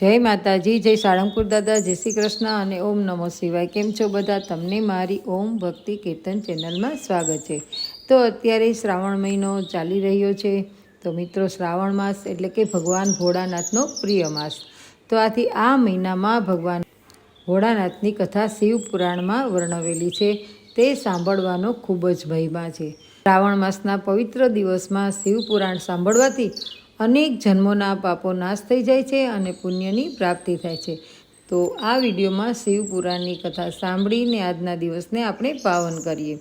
જય માતાજી, જય સાળંગપુર દાદા, જય શ્રી કૃષ્ણ અને ઓમ નમો શિવાય. કેમ છો બધા? તમને મારી ઓમ ભક્તિ કીર્તન ચેનલમાં સ્વાગત છે. તો અત્યારે શ્રાવણ મહિનો ચાલી રહ્યો છે. તો મિત્રો, શ્રાવણ માસ એટલે કે ભગવાન ભોળાનાથનો પ્રિય માસ. તો આથી આ મહિનામાં ભગવાન ભોળાનાથની કથા શિવ પુરાણમાં વર્ણવેલી છે. તે સાંભળવાનો ખૂબ જ મહિમા છે. શ્રાવણ માસના પવિત્ર દિવસમાં શિવ પુરાણ સાંભળવાથી અનેક જન્મોના પાપો નાશ થઈ જાય છે અને પુણ્યની પ્રાપ્તિ થાય છે. તો આ વિડીયોમાં શિવપુરાણની કથા સાંભળીને આજના દિવસને આપણે પાવન કરીએ.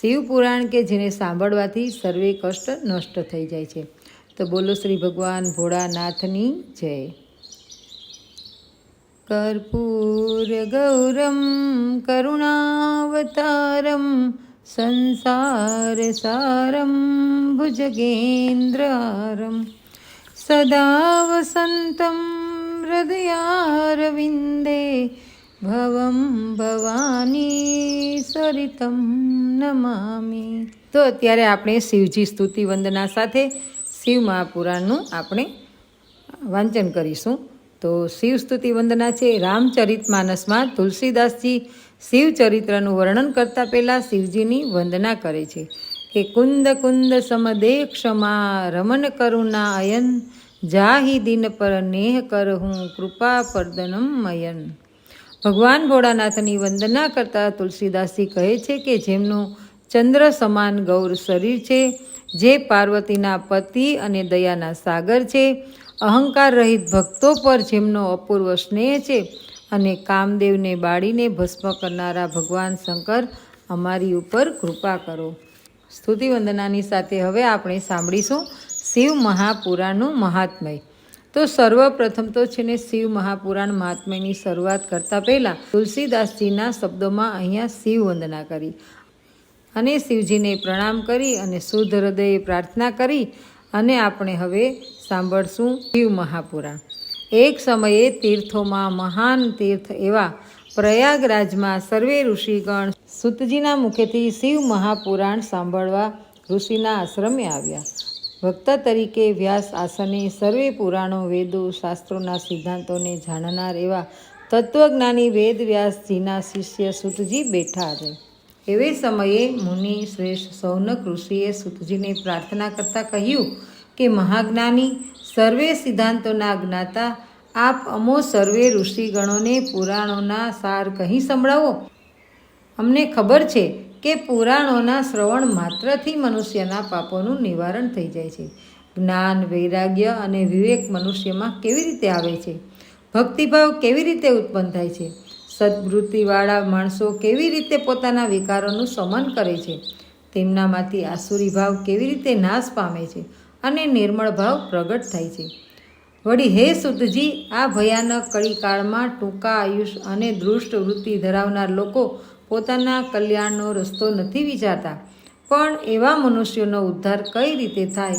શિવપુરાણ કે જેને સાંભળવાથી સર્વે કષ્ટ નષ્ટ થઈ જાય છે. તો બોલો શ્રી ભગવાન ભોળાનાથની જય. કર્પૂર, ગૌરમ, કરુણાવતારમ, સંસાર સારમ, ભુજગેન્દ્રારમ. सदा वसन्तं हृदयारविन्दे ભવમ ભવાની સરિતમ નમામી તો અત્યારે આપણે શિવજી સ્તુતિ વંદના સાથે શિવ મહાપુરાણનું આપણે વાંચન કરીશું તો શિવ સ્તુતિ વંદના છે રામચરિત માનસમાં તુલસીદાસજી શિવ ચરિત્રનું વર્ણન કરતા પહેલાં શિવજીની વંદના કરે છે કે કુંદ કુંદ સમદેક્ષમાં રમન કરુણા અયન, જાહી દિન પર નેહ કર હું કૃપા પરદનમ મયન. ભગવાન ભોળાનાથની વંદના કરતા તુલસીદાસજી કહે છે કે જેમનું ચંદ્ર સમાન ગૌર શરીર છે, જે પાર્વતીના પતિ અને દયાના સાગર છે, અહંકાર રહિત ભક્તો પર જેમનો અપૂર્વ સ્નેહ છે અને કામદેવને બાળીને ભસ્મ કરનારા ભગવાન શંકર અમારી ઉપર કૃપા કરો. સ્તુતિ વંદનાની સાથે હવે આપણે સાંભળીશું શિવ મહાપુરાણનું મહાત્મય. તો સર્વપ્રથમ તો છે ને શિવ મહાપુરાણ મહાત્મ્યની શરૂઆત કરતાં પહેલાં તુલસીદાસજીના શબ્દોમાં અહીંયા શિવ વંદના કરી અને શિવજીને પ્રણામ કરી અને શુદ્ધ હૃદયે પ્રાર્થના કરી અને આપણે હવે સાંભળશું શિવ મહાપુરાણ. એક સમયે તીર્થોમાં મહાન તીર્થ એવા પ્રયાગરાજમાં સર્વે ઋષિગણ સુતજીના મુખેથી શિવ મહાપુરાણ સાંભળવા ઋષિના આશ્રમે આવ્યા. વક્તા તરીકે વ્યાસ આસને સર્વે પુરાણો, વેદો, શાસ્ત્રોના સિદ્ધાંતોને જાણનાર એવા તત્વજ્ઞાની વેદ વ્યાસજીના શિષ્ય સુતજી બેઠા છે. એવે સમયે મુનિ શ્રેષ્ઠ સૌનક ઋષિએ સુતજીને પ્રાર્થના કરતાં કહ્યું કે, મહાજ્ઞાની, સર્વે સિદ્ધાંતોના જ્ઞાતા આપ અમો સર્વે ઋષિગણોને પુરાણોના સાર કહી સંભળાવો. અમને ખબર છે કે પુરાણોના શ્રવણ માત્રથી મનુષ્યના પાપોનું નિવારણ થઈ જાય છે. જ્ઞાન, વૈરાગ્ય અને વિવેક મનુષ્યમાં કેવી રીતે આવે છે? ભક્તિભાવ કેવી રીતે ઉત્પન્ન થાય છે? સદવૃત્તિવાળા માણસો કેવી રીતે પોતાના વિકારોનું શમન કરે છે? તેમનામાંથી આસુરી ભાવ કેવી રીતે નાશ પામે છે? અને નિર્મળ ભાવ પ્રગટ થાય છે. વળી હે સુતજી, આ ભયાનક કળીકાળમાં ટૂંકા આયુષ અને દૃષ્ટ વૃત્તિ ધરાવનાર લોકો પોતાના કલ્યાણનો રસ્તો નથી વિચારતા. પણ એવા મનુષ્યોનો ઉદ્ધાર કઈ રીતે થાય?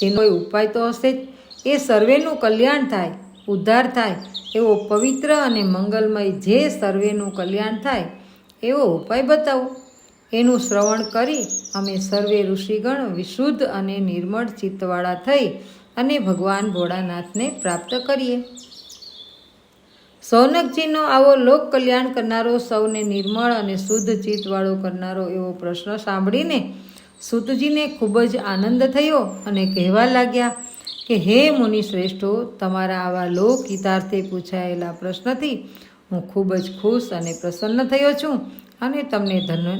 તેનો ઉપાય તો હશે જ. એ સર્વેનું કલ્યાણ થાય, ઉદ્ધાર થાય, એવો પવિત્ર અને મંગલમય જે સર્વેનું કલ્યાણ થાય, એવો ઉપાય બતાવો. એનું શ્રવણ કરી અમે સર્વે ઋષિગણ વિશુદ્ધ અને નિર્મળ ચિત્તવાળા થઈ અને ભગવાન ભોળાનાથને પ્રાપ્ત કરીએ. સૌનકજીનો આવો લોક કલ્યાણ કરનારો સૌને નિર્મળ અને શુદ્ધ ચિત્તવાળો કરનારો એવો પ્રશ્ન સાંભળીને સુતજીને ખૂબ જ આનંદ થયો અને કહેવા લાગ્યા કે, હે મુનિ શ્રેષ્ઠો, તમારા આવા લોક હિતાર્થે પૂછાયેલા પ્રશ્નથી હું ખૂબ જ ખુશ અને પ્રસન્ન થયો છું અને તમને ધન્ય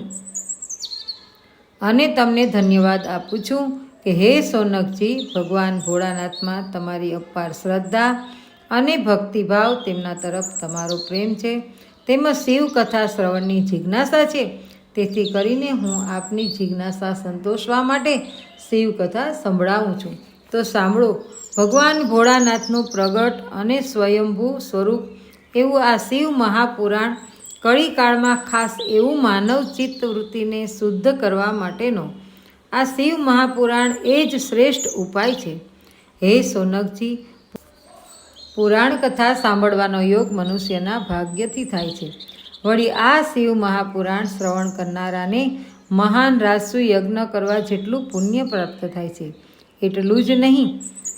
અને તમને ધન્યવાદ આપું છું કે, હે સોનકજી, ભગવાન ભોળાનાથમાં તમારી અપાર શ્રદ્ધા અને ભક્તિભાવ તેમના તરફ તમારો પ્રેમ છે. તેમજ શિવ કથા શ્રવણની જિજ્ઞાસા છે. તેથી કરીને હું આપની જિજ્ઞાસા સંતોષવા માટે શિવ કથા સંભળાવું છું. તો સાંભળો, ભગવાન ભોળાનાથનું પ્રગટ અને સ્વયંભૂ સ્વરૂપ એવું આ શિવ મહાપુરાણ કળીકાળમાં ખાસ એવું માનવ ચિત્તવૃત્તિને શુદ્ધ કરવા માટેનો. આ શિવ મહાપુરાણ એ જ શ્રેષ્ઠ ઉપાય છે. હે સોનકજી પુરાણ કથા સાંભળવાનો યોગ મનુષ્યના ભાગ્યથી થાય છે. વળી આ શિવ મહાપુરાણ શ્રવણ કરનારાને મહાન રાજસુ યજ્ઞ કરવા જેટલું પુણ્ય પ્રાપ્ત થાય છે, એટલું જ નહીં.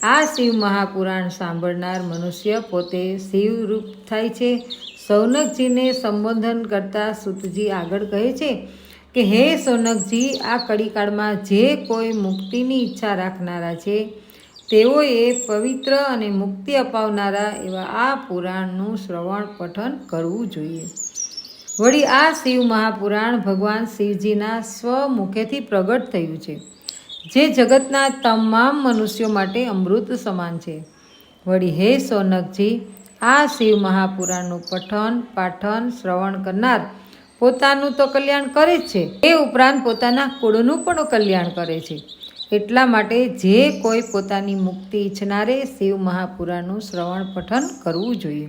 આ શિવ મહાપુરાણ સાંભળનાર મનુષ્ય પોતે શિવરૂપ થાય છે. સૌનકજીને સંબોધન કરતા સુતજી આગળ કહે છે કે, હે સૌનકજી, આ કડીકાળમાં જે કોઈ મુક્તિની ઈચ્છા રાખનારા છે તેઓએ પવિત્ર અને મુક્તિ અપાવનારા એવા આ પુરાણનું શ્રવણ પઠન કરવું જોઈએ. વળી આ શિવ મહાપુરાણ ભગવાન શિવજીના સ્વમુખેથી પ્રગટ થયું છે, જે જગતના તમામ મનુષ્યો માટે અમૃત સમાન છે. વળી હે સોનકજી, આ શિવ મહાપુરાણનું પઠન, પાઠન, શ્રવણ કરનાર પોતાનું તો કલ્યાણ કરે જ છે. એ ઉપરાંત પોતાના કુળનું પણ કલ્યાણ કરે છે. એટલા માટે જે કોઈ પોતાની મુક્તિ ઈચ્છનારે શિવ મહાપુરાણનું શ્રવણ પઠન કરવું જોઈએ.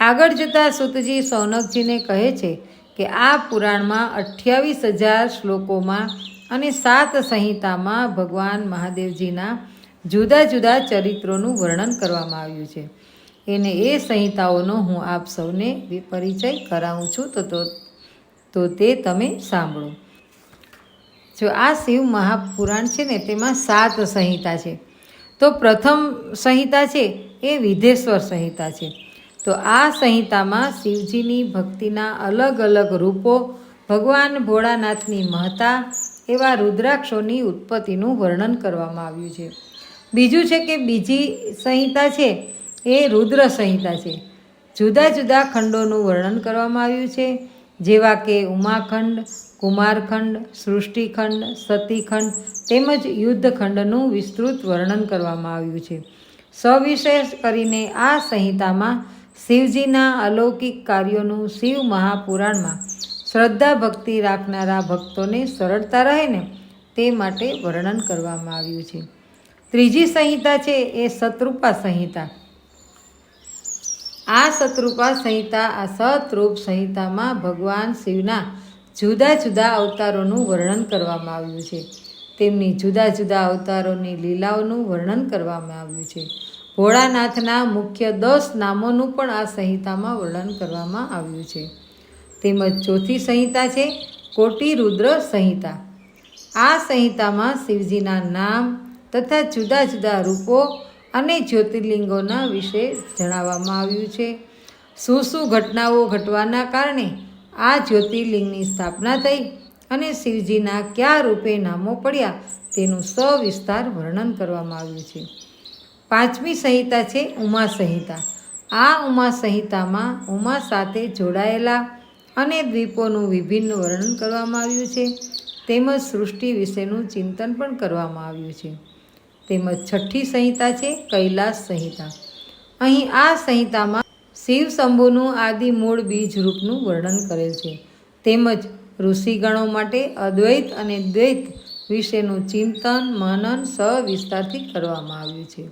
આગળ જતાં સુતજી સૌનકજીને કહે છે કે આ પુરાણમાં અઠ્યાવીસ હજાર શ્લોકોમાં અને સાત સંહિતામાં ભગવાન મહાદેવજીના જુદા જુદા ચરિત્રોનું વર્ણન કરવામાં આવ્યું છે. એને એ સંહિતાઓનો હું આપ સૌને પરિચય કરાવું છું. તો તો તે તમે સાંભળો. જો આ શિવ મહાપુરાણ છે ને, તેમાં સાત સંહિતા છે. તો પ્રથમ સંહિતા છે એ વિધેશ્વર સંહિતા છે. તો આ સંહિતામાં શિવજીની ભક્તિના અલગ અલગ રૂપો, ભગવાન ભોળાનાથની મહતા એવા રુદ્રાક્ષોની ઉત્પત્તિનું વર્ણન કરવામાં આવ્યું છે. બીજું છે કે બીજી સંહિતા છે એ રુદ્ર સંહિતા છે. જુદા જુદા ખંડોનું વર્ણન કરવામાં આવ્યું છે. જેવા કે ઉમાખંડ, કુમારખંડ, સૃષ્ટિખંડ, સતીખંડ તેમજ યુદ્ધખંડનું વિસ્તૃત વર્ણન કરવામાં આવ્યું છે. સવિશેષ કરીને આ સંહિતામાં શિવજીના અલૌકિક કાર્યોનું શિવ મહાપુરાણમાં શ્રદ્ધા ભક્તિ રાખનારા ભક્તોને સરળતા રહે ને તે માટે વર્ણન કરવામાં આવ્યું છે. ત્રીજી સંહિતા છે એ શત્રુપા સંહિતા. આ શત્રુપા સંહિતા, આ સતરૂપ સંહિતામાં ભગવાન શિવના જુદા જુદા અવતારોનું વર્ણન કરવામાં આવ્યું છે. તેમની જુદા જુદા અવતારોની લીલાઓનું વર્ણન કરવામાં આવ્યું છે. ભોળાનાથના મુખ્ય દસ નામોનું પણ આ સંહિતામાં વર્ણન કરવામાં આવ્યું છે. તેમજ ચોથી સંહિતા છે, કોટી રુદ્ર સંહિતા. આ સંહિતામાં શિવજીના નામ તથા જુદા જુદા રૂપો અને જ્યોતિર્લિંગોના વિશે જણાવવામાં આવ્યું છે. શું શું ઘટનાઓ ઘટવાના કારણે આ જ્યોતિર્લિંગની સ્થાપના થઈ અને શિવજીના કયા રૂપે નામો પડ્યા તેનું સવિસ્તાર વર્ણન કરવામાં આવ્યું છે. પાંચમી સંહિતા છે ઉમા સંહિતા. આ ઉમા સંહિતામાં ઉમા સાથે જોડાયેલા અને દ્વીપોનું વિભિન્ન વર્ણન કરવામાં આવ્યું છે. તેમજ સૃષ્ટિ વિશેનું ચિંતન પણ કરવામાં આવ્યું છે. તેમજ છઠ્ઠી સંહિતા છે, કૈલાસ સંહિતા. અહીં આ સંહિતામાં શિવ શંભુનું આદિ મૂળ બીજ રૂપનું વર્ણન કરેલ છે. તેમજ ઋષિગણો માટે અદ્વૈત અને દ્વૈત વિશેનું ચિંતન, મનન સવિસ્તારથી કરવામાં આવ્યું છે.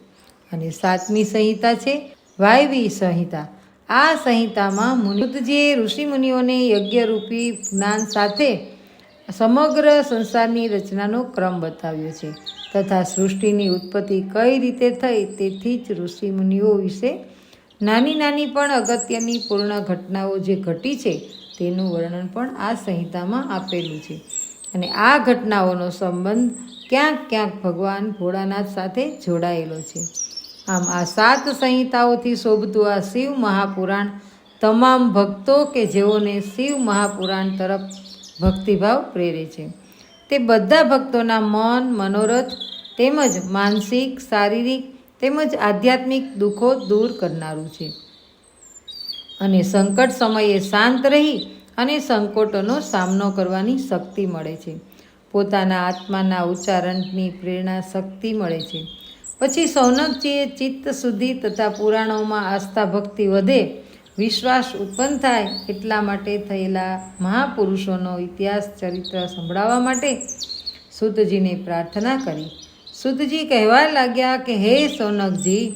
અને સાતમી સંહિતા છે, વાયવી સંહિતા. આ સંહિતામાં મુનિજીએ ઋષિમુનિઓને યજ્ઞરૂપી જ્ઞાન સાથે સમગ્ર સંસારની રચનાનો ક્રમ બતાવ્યો છે તથા સૃષ્ટિની ઉત્પત્તિ કઈ રીતે થઈ તેથી જ ઋષિમુનિઓ વિશે નાની નાની પણ અગત્યની પૂર્ણ ઘટનાઓ જે ઘટી છે તેનું વર્ણન પણ આ સંહિતામાં આપેલું છે. અને આ ઘટનાઓનો સંબંધ ક્યાંક ક્યાંક ભગવાન ભોળાનાથ સાથે જોડાયેલો છે. આમ આ સાત સંહિતાઓથી શોભતું આ શિવ મહાપુરાણ તમામ ભક્તો કે જેઓને શિવ મહાપુરાણ તરફ ભક્તિભાવ પ્રેરે છે. તે બધા ભક્તોના મન, મનોરથ તેમજ માનસિક, શારીરિક તેમજ આધ્યાત્મિક દુઃખો દૂર કરનારું છે. અને સંકટ સમયે શાંત રહી અને સંકોટોનો સામનો કરવાની શક્તિ મળે છે. પોતાના આત્માના ઉચ્ચારણની પ્રેરણા શક્તિ મળે છે. પછી સૌનકજીએ ચિત્ત શુદ્ધિ તથા પુરાણોમાં આસ્થા ભક્તિ વધે વિશ્વાસ ઉત્પન્ન થાય એટલા માટે થયેલા મહાપુરુષોનો ઇતિહાસ ચરિત્ર સંભળાવવા માટે સુતજીને પ્રાર્થના કરી. સુતજી કહેવા લાગ્યા કે, હે સોનકજી,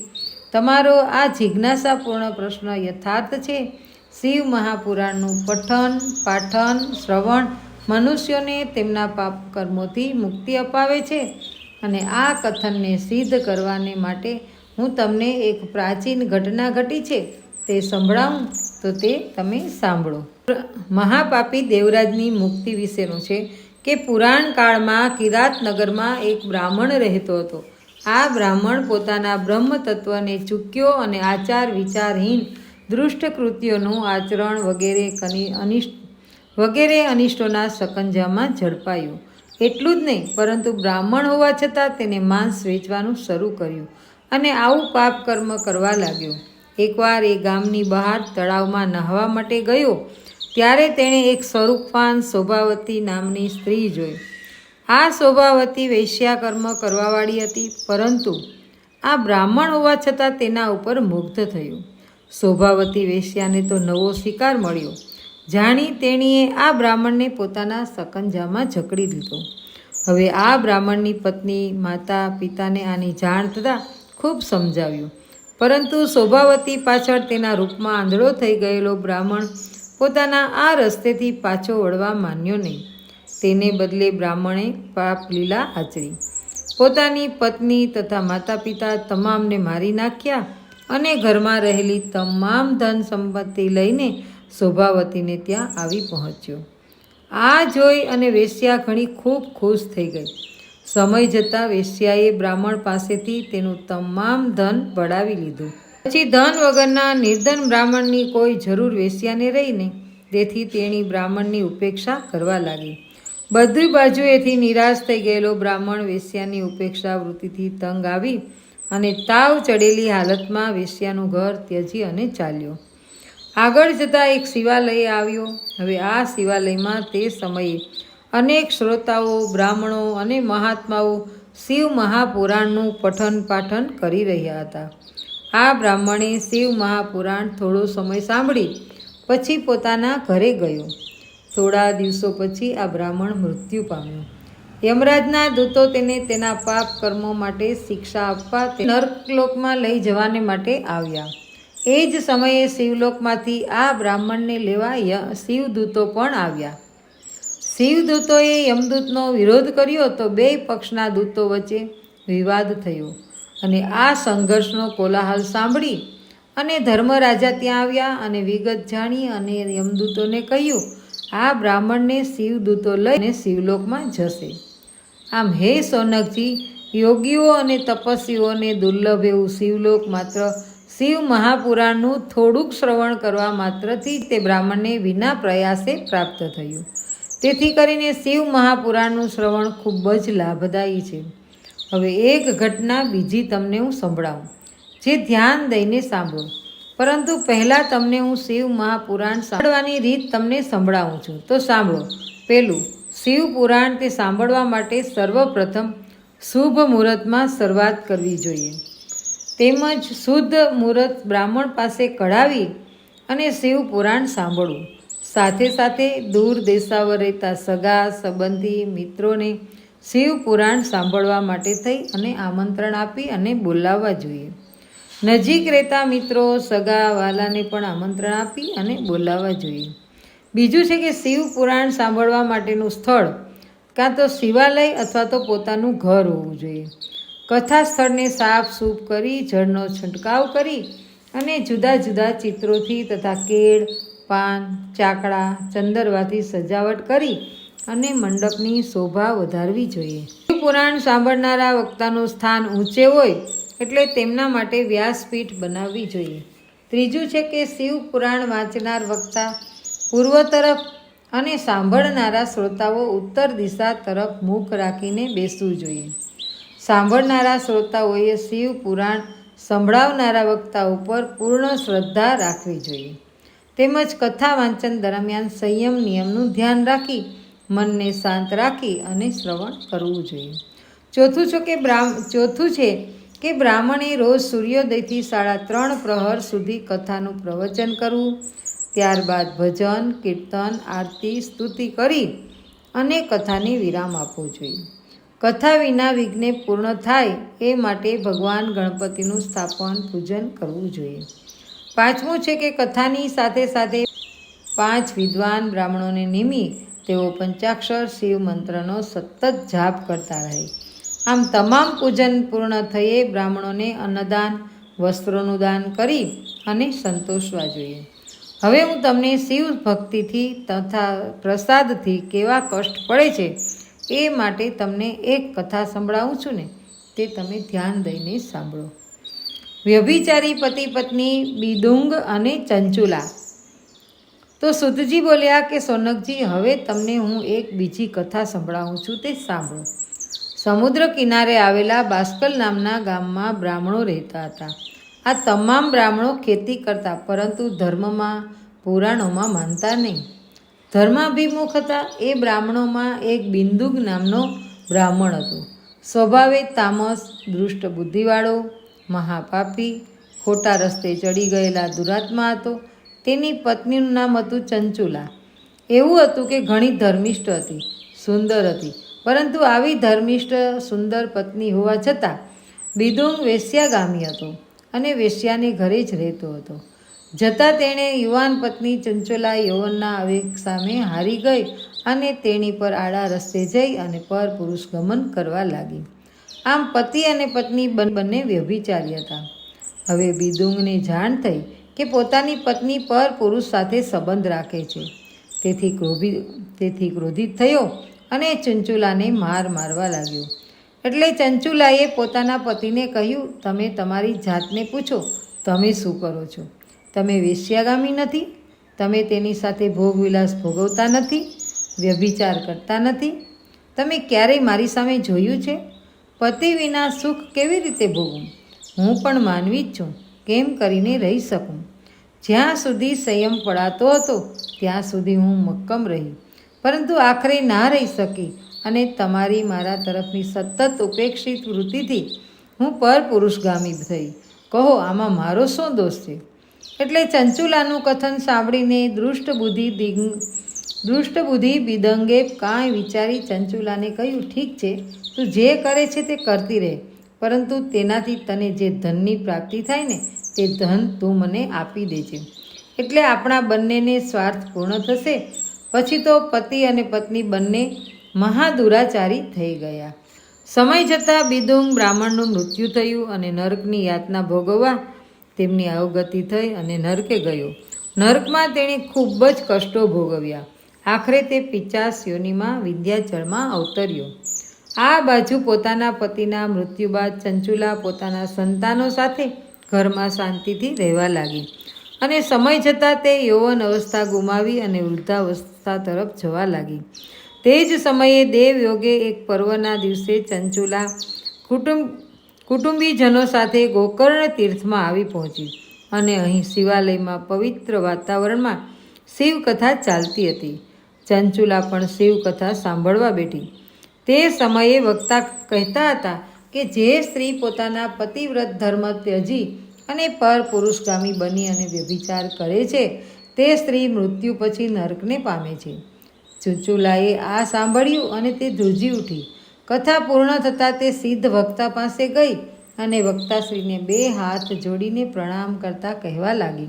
તમારો આ જિજ્ઞાસાપૂર્ણ પ્રશ્ન યથાર્થ છે. શિવ મહાપુરાણનું પઠન, પાઠન, શ્રવણ મનુષ્યોને તેમના પાપ કર્મોથી મુક્તિ અપાવે છે અને આ કથનને સિદ્ધ કરવાને માટે હું તમને એક પ્રાચીન ઘટના ઘટી છે. તે સંભળાવું, તો તે તમે સાંભળો. મહાપાપી દેવરાજની મુક્તિ વિશેનું છે કે પુરાણ કાળમાં કિરાતનગરમાં એક બ્રાહ્મણ રહેતો હતો. આ બ્રાહ્મણ પોતાના બ્રહ્મ તત્વને ચૂક્યો અને આચાર વિચારહીન દૃષ્ટ કૃત્યોનું આચરણ વગેરે કની અનિષ્ટ, વગેરે અનિષ્ટોના સકંજામાં ઝડપાયું. એટલું જ નહીં, પરંતુ બ્રાહ્મણ હોવા છતાં તેને માંસ વેચવાનું શરૂ કર્યું અને આવું પાપ કર્મ કરવા લાગ્યો. એકવાર એ ગામની બહાર તળાવમાં નહાવા માટે ગયો, ત્યારે તેણે એક સ્વરૂપવાન શોભાવતી નામની સ્ત્રી જોઈ. આ શોભાવતી વૈશ્યાકર્મ કરવાવાળી હતી, પરંતુ આ બ્રાહ્મણ હોવા છતાં તેના ઉપર મુગ્ધ થયું. શોભાવતી વેશ્યાને તો નવો શિકાર મળ્યો. જાણી તેણીએ આ બ્રાહ્મણને પોતાના સકંજામાં જકડી દીધો. હવે આ બ્રાહ્મણની પત્ની માતા પિતાને આની જાણ થતાં ખૂબ સમજાવ્યું. પરંતુ શોભાવતી પાછળ તેના રૂપમાં આંધળો થઈ ગયેલો બ્રાહ્મણ પોતાના આ રસ્તેથી પાછો વળવા માન્યો નહીં. તેને બદલે બ્રાહ્મણે પાપ લીલા આચરી. પોતાની પત્ની તથા માતા પિતા તમામને મારી નાખ્યા અને ઘરમાં રહેલી તમામ ધન સંપત્તિ લઈને શોભાવતીને ત્યાં આવી પહોંચ્યો. આ જોઈ અને વેશ્યા ઘણી ખૂબ ખુશ થઈ ગઈ. સમય જતાં વેશ્યાએ બ્રાહ્મણ પાસેથી તેનું તમામ ધન ભળાવી લીધું. પછી ધન વગરના નિર્ધન બ્રાહ્મણની કોઈ જરૂર વેશ્યાને રહી નહીં. તેથી તેણી બ્રાહ્મણની ઉપેક્ષા કરવા લાગી. બધી બાજુએથી નિરાશ થઈ ગયેલો બ્રાહ્મણ વેશ્યાની ઉપેક્ષા વૃત્તિથી તંગ આવી અને તાવ ચડેલી હાલતમાં વેશ્યાનું ઘર ત્યજી અને ચાલ્યો. આગળ જતાં એક શિવાલય આવ્યો. હવે આ શિવાલયમાં તે સમયે અનેક શ્રોતાઓ, બ્રાહ્મણો અને મહાત્માઓ શિવ મહાપુરાણનું પઠન પાઠન કરી રહ્યા હતા. આ બ્રાહ્મણે શિવ મહાપુરાણ થોડો સમય સાંભળી, પછી પોતાના ઘરે ગયો. થોડા દિવસો પછી આ બ્રાહ્મણ મૃત્યુ પામ્યો. યમરાજના દૂતો તેને તેના પાપ કર્મો માટે શિક્ષા આપવા નર્કલોકમાં લઈ જવાને માટે આવ્યા. એ જ સમયે શિવલોકમાંથી આ બ્રાહ્મણને લેવા શિવ શિવદૂતો પણ આવ્યા. શિવદૂતોએ યમદૂતનો વિરોધ કર્યો તો બે પક્ષના દૂતો વચ્ચે વિવાદ થયો અને આ સંઘર્ષનો કોલાહલ સાંભળી અને ધર્મરાજા ત્યાં આવ્યા અને વિગત જાણી અને યમદૂતોને કહ્યું, આ બ્રાહ્મણને શિવદૂતો લઈને શિવલોકમાં જશે. આમ હે સોનકજી, યોગીઓ અને તપસ્વીઓને દુર્લભ એવું શિવલોક માત્ર શિવ મહાપુરાણનું થોડુંક શ્રવણ કરવા માત્રથી તે બ્રાહ્મણને વિના પ્રયાસે પ્રાપ્ત થયું. તેથી કરીને શિવ મહાપુરાણનું શ્રવણ ખૂબ જ લાભદાયી છે. હવે એક ઘટના બીજી તમને હું સંભળાવું, જે ધ્યાન દઈને સાંભળો. પરંતુ પહેલાં તમને હું શિવ મહાપુરાણ સાંભળવાની રીત તમને સંભળાવું છું. તો સાંભળો. પહેલું શિવ પુરાણ તે સાંભળવા માટે સર્વપ્રથમ શુભ મુહૂર્તમાં શરૂઆત કરવી જોઈએ. તેમજ શુદ્ધ મુહૂર્ત બ્રાહ્મણ પાસે કઢાવી અને શિવ પુરાણ સાંભળવું. સાથે સાથે દૂર દેશાવર રહેતા સગા, સંબંધી, મિત્રોને શિવ પુરાણ સાંભળવા માટે થઈ અને આમંત્રણ આપી અને બોલાવવા જોઈએ. નજીક રહેતા મિત્રો, સગા વાલાને પણ આમંત્રણ આપી અને બોલાવવા જોઈએ. બીજું છે કે શિવ પુરાણ સાંભળવા માટેનું સ્થળ કાં તો શિવાલય અથવા તો પોતાનું ઘર હોવું જોઈએ. કથા સ્થળને સાફ સૂફ કરી જળનો છંટકાવ કરી અને જુદા જુદા ચિત્રોથી તથા કેળ પાન, ચાકડા, ચંદરવાથી સજાવટ કરી અને મંડપની શોભા વધારવી જોઈએ. પુરાણ સાંભળનારા વક્તાનું સ્થાન ઊંચે હોય એટલે તેમના માટે વ્યાસપીઠ બનાવવી જોઈએ. ત્રીજું છે કે શિવ પુરાણ વાંચનાર વક્તા પૂર્વ તરફ અને સાંભળનારા શ્રોતાઓ ઉત્તર દિશા તરફ મુખ રાખીને બેસવું જોઈએ. સાંભળનારા શ્રોતાઓએ શિવ પુરાણ સંભળાવનારા વક્તા ઉપર પૂર્ણ શ્રદ્ધા રાખવી જોઈએ. તેમજ કથા વાંચન દરમિયાન સંયમ નિયમનું ધ્યાન રાખી, મનને શાંત રાખી અને શ્રવણ કરવું જોઈએ. ચોથું છે કે ચોથું છે કે બ્રાહ્મણે રોજ સૂર્યોદયથી સાડા ત્રણ પ્રહર સુધી કથાનું પ્રવચન કરવું. ત્યારબાદ ભજન, કીર્તન, આરતી, સ્તુતિ કરી અને કથાને વિરામ આપવો જોઈએ. કથા વિના વિઘ્ને પૂર્ણ થાય એ માટે ભગવાન ગણપતિનું સ્થાપન પૂજન કરવું જોઈએ. પાંચમું છે કે કથાની સાથે સાથે પાંચ વિદ્વાન બ્રાહ્મણોને નિમી તેઓ પંચાક્ષર શિવ મંત્રનો સતત જાપ કરતા રહે. આમ તમામ પૂજન પૂર્ણ થયે બ્રાહ્મણોને અન્નદાન, વસ્ત્રોનું દાન કરી અને સંતોષવા જોઈએ. હવે હું તમને શિવ ભક્તિથી તથા પ્રસાદથી કેવા કષ્ટ પડે છે એ માટે તમને એક કથા સંભળાવું છું ને, તે તમે ધ્યાન દઈને સાંભળો. વ્યભિચારી પતિ પત્ની, બિદુંગ અને ચંચુલા. તો સુધજી બોલ્યા કે, સોનકજી, હવે તમને હું એક બીજી કથા સંભળાવું છું, તે સાંભળો. સમુદ્ર કિનારે આવેલા બાસ્કલ નામના ગામમાં બ્રાહ્મણો રહેતા હતા. આ તમામ બ્રાહ્મણો ખેતી કરતા, પરંતુ ધર્મમાં, પુરાણોમાં માનતા નહીં. ધર્માભિમુખ હતા, એ બ્રાહ્મણોમાં એક બિંદુગ નામનો બ્રાહ્મણ હતો. સ્વભાવે તામસ, દુષ્ટ બુદ્ધિવાળો મહાપાપી ખોટા રસ્તે ચડી ગયેલા દુરાત્મા હતો. તેની પત્નીનું નામ હતું ચંચુલા. એવું હતું કે ઘણી ધર્મિષ્ઠ હતી, સુંદર હતી. પરંતુ આવી ધર્મિષ્ઠ, સુંદર પત્ની હોવા છતાં બિદુંગ વેશ્યાગામી હતો અને વેશ્યાને ઘરે જ રહેતો હતો. જતાં તેણે યુવાન પત્ની ચંચોલા યૌવનના આવેગ સામે હારી ગઈ અને તેણી પર આડા રસ્તે જઈ અને પર પુરુષ ગમન કરવા લાગી. આમ પતિ અને પત્ની બંને વ્યભિચારી હતા. હવે બિદુંગને જાણ થઈ કે પોતાની પત્ની પર પુરુષ સાથે સંબંધ રાખે છે. તેથી ક્રોભી તેથી ક્રોધિત થયો અને ચંચુલાને માર મારવા લાગ્યો. એટલે ચંચુલાએ પોતાના પતિને કહ્યું, તમે તમારી જાતને પૂછો, તમે શું કરો છો? તમે વેશ્યાગામી નથી? તમે તેની સાથે ભોગવિલાસ ભોગવતા નથી? વ્યભિચાર કરતા નથી? તમે ક્યારેય મારી સામે જોયું છે? પતિ વિના સુખ કેવી રીતે ભોગવું? હું પણ માનવી જ છું. કેમ કરીને રહી શકું? જ્યાં સુધી સંયમ પડાતો હતો, ત્યાં સુધી હું મક્કમ રહી. પરંતુ આખરે ના રહી શકી અને તમારી મારા તરફની સતત ઉપેક્ષિત વૃત્તિથી હું પર પુરુષગામી થઈ. કહો, આમાં મારો શું દોષ છે? એટલે ચંચુલાનું કથન સાંભળીને દૃષ્ટ બુદ્ધિ દિંગ દુષ્ટ બુદ્ધિ બિદંગે કાંઈ વિચારી ચંચુલાને કહ્યું, ઠીક છે તું જે કરે છે તે કરતી રહે. પરંતુ તેનાથી તને જે ધનની પ્રાપ્તિ થાય ને, તે ધન તું મને આપી દેજે. એટલે આપણા બંનેને સ્વાર્થ પૂર્ણ થશે. પછી તો પતિ અને પત્ની બંને મહાદુરાચારી થઈ ગયા. સમય જતાં બિદુંગ બ્રાહ્મણનું મૃત્યુ થયું અને નર્કની યાતના ભોગવવા તેમની અવગતિ થઈ અને નર્કે ગયો. નર્કમાં તેણે ખૂબ જ કષ્ટો ભોગવ્યા. આખરે તે પિચાસ યોનિમાં વિદ્યાચળમાં અવતર્યો. આ બાજુ પોતાના પતિના મૃત્યુ બાદ ચંચુલા પોતાના સંતાનો સાથે ઘરમાં શાંતિથી રહેવા લાગી. અને સમય જતાં તે યૌવન અવસ્થા ગુમાવી અને વૃદ્ધાવસ્થા તરફ જવા લાગી. તે જ સમયે દેવ યોગે એક પર્વના દિવસે ચંચુલા કુટુંબ, કુટુંબીજનો સાથે ગોકર્ણ તીર્થમાં આવી પહોંચી અને અહીં શિવાલયમાં પવિત્ર વાતાવરણમાં શિવકથા ચાલતી હતી. ચંચુલા પણ શિવકથા સાંભળવા બેઠી. તે સમયે વક્તા કહેતા હતા કે જે સ્ત્રી પોતાના પતિવ્રત ધર્મ ત્યજી અને પર પુરુષગામી બની અને વ્યભિચાર કરે છે, તે સ્ત્રી મૃત્યુ પછી નર્કને પામે છે. ચુચુલાએ આ સાંભળ્યું અને તે ધ્રુજી ઉઠી. કથા પૂર્ણ થતાં તે સિદ્ધ વક્તા પાસે ગઈ અને વક્તાશ્રીને બે હાથ જોડીને પ્રણામ કરતા કહેવા લાગી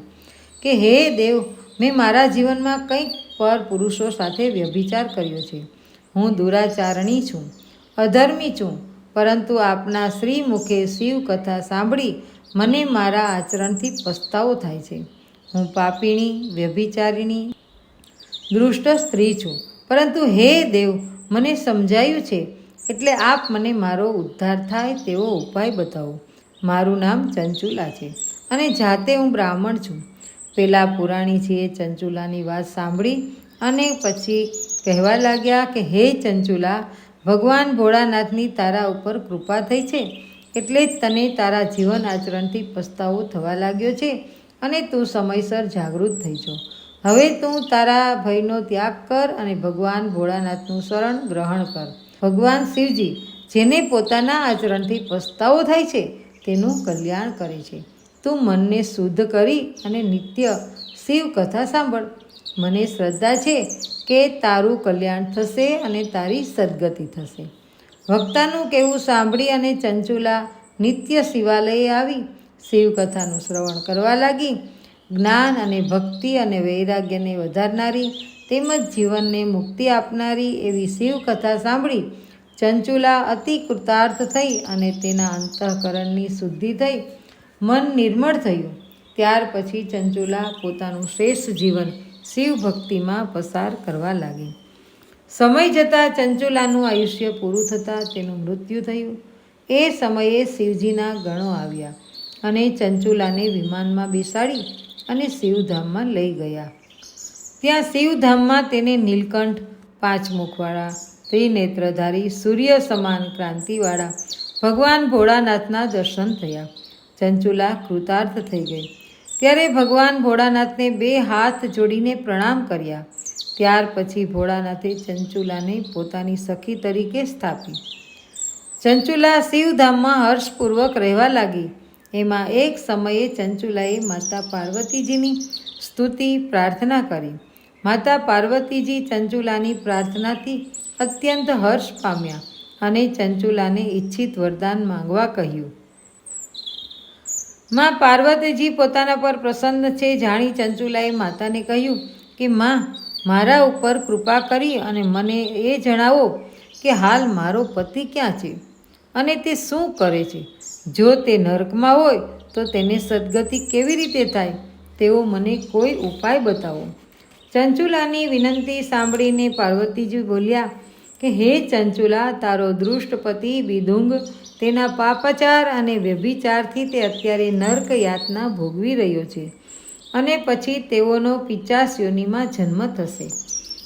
કે, હે દેવ, મેં મારા જીવનમાં કંઈક પર પુરુષો સાથે વ્યભિચાર કર્યો છે. હું દુરાચારણી છું, અધર્મી છું, પરંતુ આપના શ્રી મુખે શિવ કથા સાંભળી મને મારા આચરણથી પસ્તાવો થાય છે. હું પાપીણી, વ્યભિચારિણી, દૃષ્ટ સ્ત્રી છું, પરંતુ હે દેવ, મને સમજાયું છે, એટલે આપ મને મારો ઉદ્ધાર થાય તેવો ઉપાય બતાવો. મારું નામ ચંચુલા છે અને જાતે હું બ્રાહ્મણ છું. પેલા પુરાણીજીએ ચંચુલાની વાત સાંભળી અને પછી કહેવા લાગ્યા કે, હે ચંચુલા, ભગવાન ભોળાનાથની તારા ઉપર કૃપા થઈ છે. એટલે જ તને તારા જીવન આચરણથી પસ્તાવો થવા લાગ્યો છે અને તું સમયસર જાગૃત થઈ છો હવે તું તારા ભયનો ત્યાગ કર અને ભગવાન ભોળાનાથનું શરણ ગ્રહણ કર. ભગવાન શિવજી, જેને પોતાના આચરણથી પસ્તાવો થાય છે, તેનું કલ્યાણ કરે છે. તું મનને શુદ્ધ કરી અને નિત્ય શિવ કથા સાંભળ. મને શ્રદ્ધા છે કે તારું કલ્યાણ થશે અને તારી સદગતિ થશે. વક્તાનું કહેવું સાંભળી અને ચંચુલા નિત્ય શિવાલયે આવી શિવકથાનું શ્રવણ કરવા લાગી. જ્ઞાન અને ભક્તિ અને વૈરાગ્યને વધારનારી તેમજ જીવનને મુક્તિ આપનારી એવી શિવકથા સાંભળી ચંચુલા અતિ કૃતાર્થ થઈ અને તેના અંતઃકરણની શુદ્ધિ થઈ. મન નિર્મળ થયું. ત્યાર પછી ચંચુલા પોતાનું શ્રેષ્ઠ જીવન શિવ ભક્તિમાં પસાર કરવા લાગી. સમય જતાં ચંચુલાનું આયુષ્ય પૂરું થતાં તેનું મૃત્યુ થયું. એ સમયે શિવજીના ગણો આવ્યા અને ચંચુલાને વિમાનમાં બેસાડી અને શિવધામમાં લઈ ગયા. ત્યાં શિવધામમાં તેને નીલકંઠ, પાંચમુખવાળા, ત્રિનેત્રધારી, સૂર્ય સમાન ક્રાંતિવાળા, ભગવાન ભોળાનાથના દર્શન થયા. ચંચુલા કૃતાર્થ થઈ ગઈ. ત્યારે ભગવાન ભોળાનાથને બે હાથ જોડીને પ્રણામ કર્યા. ત્યાર પછી ભોળાનાથે ચંચુલાને પોતાની સખી તરીકે સ્થાપી ચંચુલા શિવધામમાં હર્ષપૂર્વક રહેવા લાગી. એમાં એક સમયે ચંચુલાએ માતા પાર્વતીજીની સ્તુતિ, પ્રાર્થના કરી. માતા પાર્વતીજી ચંચુલાની પ્રાર્થનાથી અત્યંત હર્ષ પામ્યા અને ચંચુલાને ઈચ્છિત વરદાન માંગવા કહ્યું. માં પાર્વતીજી પોતાના પર પ્રસન્ન છે જાણી ચંચુલાએ માતાને કહ્યું કે, માં, મારા ઉપર કૃપા કરી અને મને એ જણાવો કે હાલ મારો પતિ ક્યાં છે અને તે શું કરે છે? જો તે નરકમાં હોય તો તેને સદગતિ કેવી રીતે થાય તેવો મને કોઈ ઉપાય બતાવો. ચંચુલાની વિનંતી સાંભળીને પાર્વતીજી બોલ્યા કે, હે ચંચુલા, તારો દૃષ્ટ પતિ બિદુંગ તેના પાપાચાર અને વ્યભિચારથી તે અત્યારે નર્ક યાતના ભોગવી રહ્યો છે અને પછી તેઓનો પિચાસ યોનિમાં જન્મ થશે.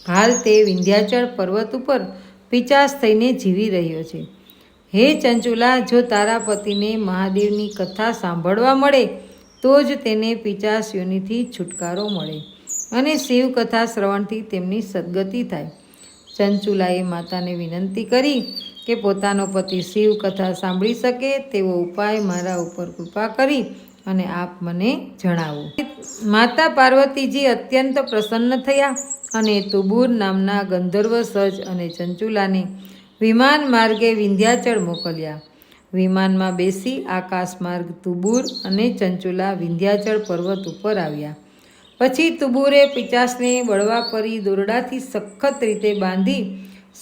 હાલ તે વિંધ્યાચળ પર્વત ઉપર પિચાસ થઈને જીવી રહ્યો છે. હે ચંચુલા, જો તારા પતિને મહાદેવની કથા સાંભળવા મળે, તો જ તેને પિચાસ યોનિથી છુટકારો મળે અને શિવ કથા શ્રવણથી તેમની સદગતિ થાય. ચંચુલાએ માતાને વિનંતી કરી કે પોતાનો પતિ શિવ કથા સાંભળી શકે તેવો ઉપાય મારા ઉપર કૃપા કરી અને આપ મને જણાવો. માતા પાર્વતીજી અત્યંત પ્રસન્ન થયા અને તુબુર નામના ગંધર્વ સજ અને ચંચુલાને વિમાન માર્ગે વિંધ્યાચળ મોકલ્યા. વિમાનમાં બેસી આકાશ માર્ગ તુબુર અને ચંચુલા વિંધ્યાચળ પર્વત ઉપર આવ્યા. પછી તુબુરે પિચાસને બળવા પરી દોરડાથી સખત રીતે બાંધી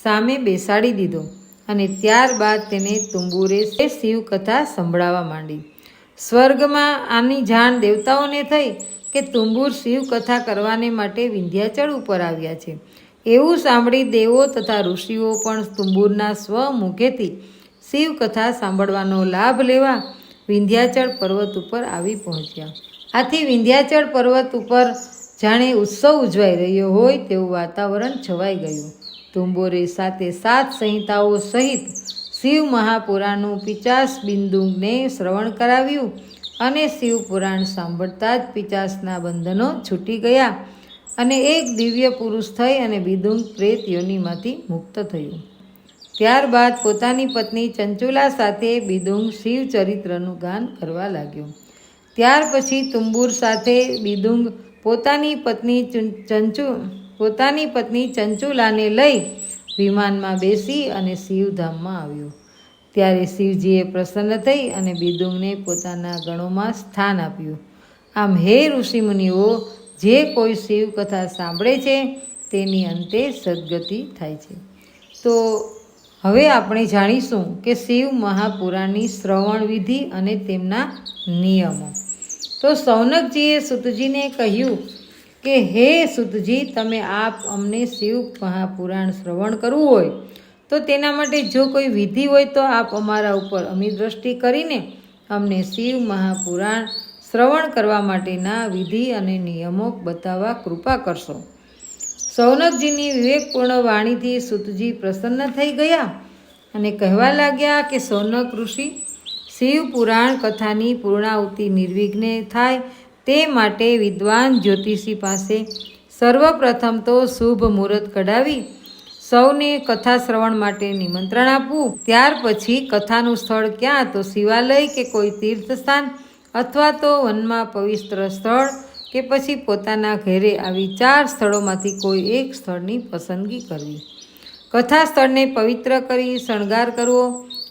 સામે બેસાડી દીધો અને ત્યારબાદ તેને તુંબુરે શિવકથા સંભળાવવા માંડી. સ્વર્ગમાં આની જાણ દેવતાઓને થઈ કે તુંબુર શિવકથા કરવાને માટે વિંધ્યાચળ ઉપર આવ્યા છે. એવું સાંભળી દેવો તથા ઋષિઓ પણ તુંબુરના સ્વમુખેથી શિવકથા સાંભળવાનો લાભ લેવા વિંધ્યાચળ પર્વત ઉપર આવી પહોંચ્યા. આથી વિંધ્યાચળ પર્વત ઉપર જાણે ઉત્સવ ઉજવાઈ રહ્યો હોય તેવું વાતાવરણ છવાઈ ગયું. તુંબોરે સાથે સાત સંહિતાઓ સહિત શિવ મહાપુરાણનું પિચાસ બિંદુને શ્રવણ કરાવ્યું અને શિવ પુરાણ સાંભળતા જ પિચાસના બંધનો છૂટી ગયા અને એક દિવ્ય પુરુષ થઈ અને બિદુંગ પ્રેત યોનિમાંથી મુક્ત થયું. ત્યારબાદ પોતાની પત્ની ચંચુલા સાથે બિદુંગ શિવચરિત્રનું ગાન કરવા લાગ્યો. ત્યાર પછી તુંબુર સાથે બિદુંગ પોતાની પત્ની ચંચુ, પોતાની પત્ની ચંચુલાને લઈ વિમાનમાં બેસી અને શિવધામમાં આવ્યો. ત્યારે શિવજીએ પ્રસન્ન થઈ અને બિદુંગને પોતાના ગણોમાં સ્થાન આપ્યું. આમ, હે ઋષિમુનિઓ, જે કોઈ શિવ કથા સાંભળે છે, તેની અંતે સદગતિ થાય છે. તો હવે આપણે જાણીશું કે શિવ મહાપુરાણની શ્રવણ વિધિ અને તેમના નિયમો. તો સૌનકજીએ સુતજીને કહ્યું કે, હે સુતજી, તમે આપ અમને શિવ મહાપુરાણ શ્રવણ કરવું હોય, તો તેના માટે જો કોઈ વિધિ હોય, તો આપ અમારા ઉપર અમી દ્રષ્ટિ કરીને અમને શિવ મહાપુરાણ શ્રવણ કરવા માટેના વિધિ અને નિયમો બતાવવા કૃપા કરશો. સૌનકજીની વિવેકપૂર્ણ વાણીથી સુતજી પ્રસન્ન થઈ ગયા અને કહેવા લાગ્યા કે, સૌનક ઋષિ શિવ પુરાણ કથાની પૂર્ણાહુતિ નિર્વિઘ્ને થાય તે માટે વિદ્વાન જ્યોતિષી પાસે સર્વપ્રથમ તો શુભ મુહૂર્ત કઢાવી સૌને કથા શ્રવણ માટે નિમંત્રણ આપવું. ત્યાર પછી કથાનું સ્થળ ક્યાં? તો શિવાલય કે કોઈ તીર્થસ્થાન અથવા તો વનમાં પવિત્ર સ્થળ કે પછી પોતાના ઘરે આવી ચાર સ્થળોમાંથી કોઈ એક સ્થળની પસંદગી કરવી. કથા સ્થળને પવિત્ર કરી શણગાર કરવો.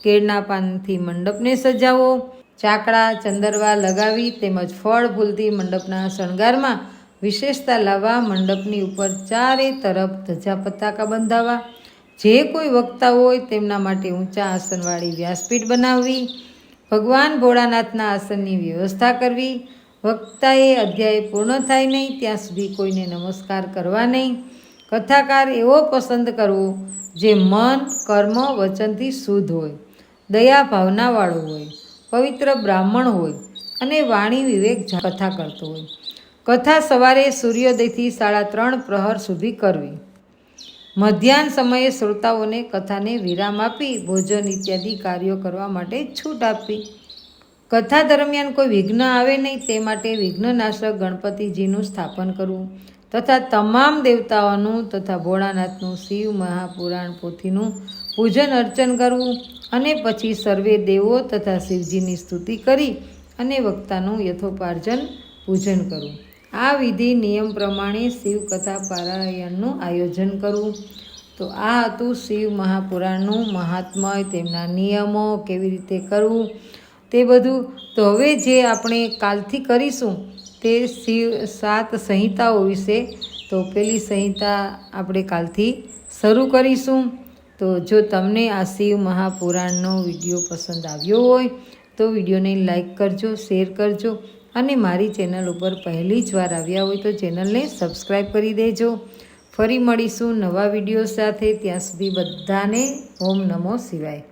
કેળના પાનથી મંડપને સજાવવો ચાકડા, ચંદરવા લગાવી તેમજ ફળ ફૂલથી મંડપના શણગારમાં વિશેષતા લાવવા મંડપની ઉપર ચારે તરફ ધજા પતાકા બંધાવવા જે કોઈ વક્તા હોય તેમના માટે ઊંચા આસનવાળી વ્યાસપીઠ બનાવવી. ભગવાન ભોળાનાથના આસનની વ્યવસ્થા કરવી. વક્તાએ અધ્યાય પૂર્ણ થાય નહીં ત્યાં સુધી કોઈને નમસ્કાર કરવા નહીં. કથાકાર એવો પસંદ કરવો જે મન, કર્મ, વચનથી શુદ્ધ હોય. દયા ભાવનાવાળો હોય, પવિત્ર બ્રાહ્મણ હોય અને વાણી વિવેક કથા કરતો હોય. કથા સવારે સૂર્યોદયથી સાડા ત્રણ પ્રહર સુધી કરવી. મધ્યાહન સમયે શ્રોતાઓને કથાને વિરામ આપી, ભોજન ઇત્યાદિ કાર્યો કરવા માટે છૂટ આપવી. કથા દરમિયાન કોઈ વિઘ્ન આવે નહીં, તે માટે વિઘ્નનાશક ગણપતિજીનું સ્થાપન કરવું. તથા તમામ દેવતાઓનું તથા ભોળાનાથનું શિવ મહાપુરાણ પોથીનું પૂજન અર્ચન કરવું અને પછી સર્વે દેવો તથા શિવજીની સ્તુતિ કરી અને વક્તાનું યથોપાર્જન પૂજન કરવું. આ વિધિ નિયમ પ્રમાણે શિવકથા પારાયણનું આયોજન કરવું. તો આ હતું શિવ મહાપુરાણનું મહાત્મય તેમના નિયમો કેવી રીતે કરવું તે બધું. તો હવે જે આપણે કાલથી કરીશું તે શિવ સાત સંહિતાઓ વિશે તો પેલી સંહિતા આપણે કાલથી શરૂ કરીશું. તો જો તમને આ શિવ મહાપુરાણનો વીડિયો પસંદ આવ્યો હોય, તો વિડીયોને લાઈક કરજો, શેર કરજો અને મારી ચેનલ ઉપર પહેલી જ વાર આવ્યા હોય તો ચેનલને સબસ્ક્રાઈબ કરી દેજો. ફરી મળીશું નવા વીડિયો સાથે. ત્યાં સુધી બધાને ઓમ નમો શિવાય.